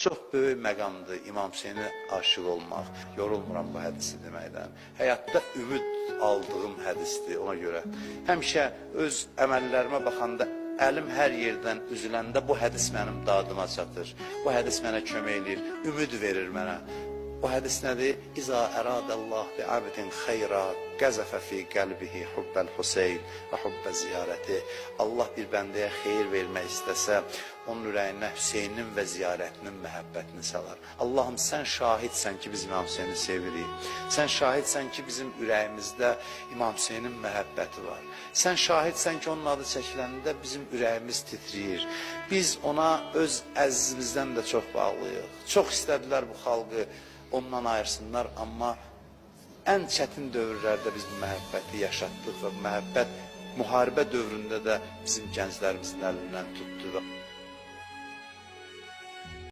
Çox böyük məqamdır İmam Hüseynə aşiq olmaq. Yorulmuram bu hədisi deməkdən. Həyatda ümid aldığım hədisdir ona görə. Həmişə öz əməllərimə baxanda əlim hər yerdən üzüləndə bu hədis mənim dadıma çatır. Bu hədis mənə kömək ümid verir mənə. O hədis nədir? İza əradəllah bi abdin xeyra qəzəfə fi qəlbihi hubbəl Huseyn və hubbə ziyarəti. Allah bir bəndəyə xeyir vermək istəsə, onun ürəyinə Hüseynin və ziyarətinin məhəbbətini salar. Allahım sən şahidsən ki, biz İmam Hüseyni sevirik. Sən şahidsən ki, bizim ürəyimizdə İmam Hüseynin məhəbbəti var. Sən şahidsən ki, onun adı çəkiləndə bizim ürəyimiz titrəyir. Biz ona öz əzizimizdən də çox bağlıyıq. Çox istədilər bu xalqı ondan ayırsınlar, amma ən çətin dövrlərdə biz bu məhəbbəti yaşatdıq və bu məhəbbət müharibə dövründə də bizim gənclərimizin əlindən tutdu.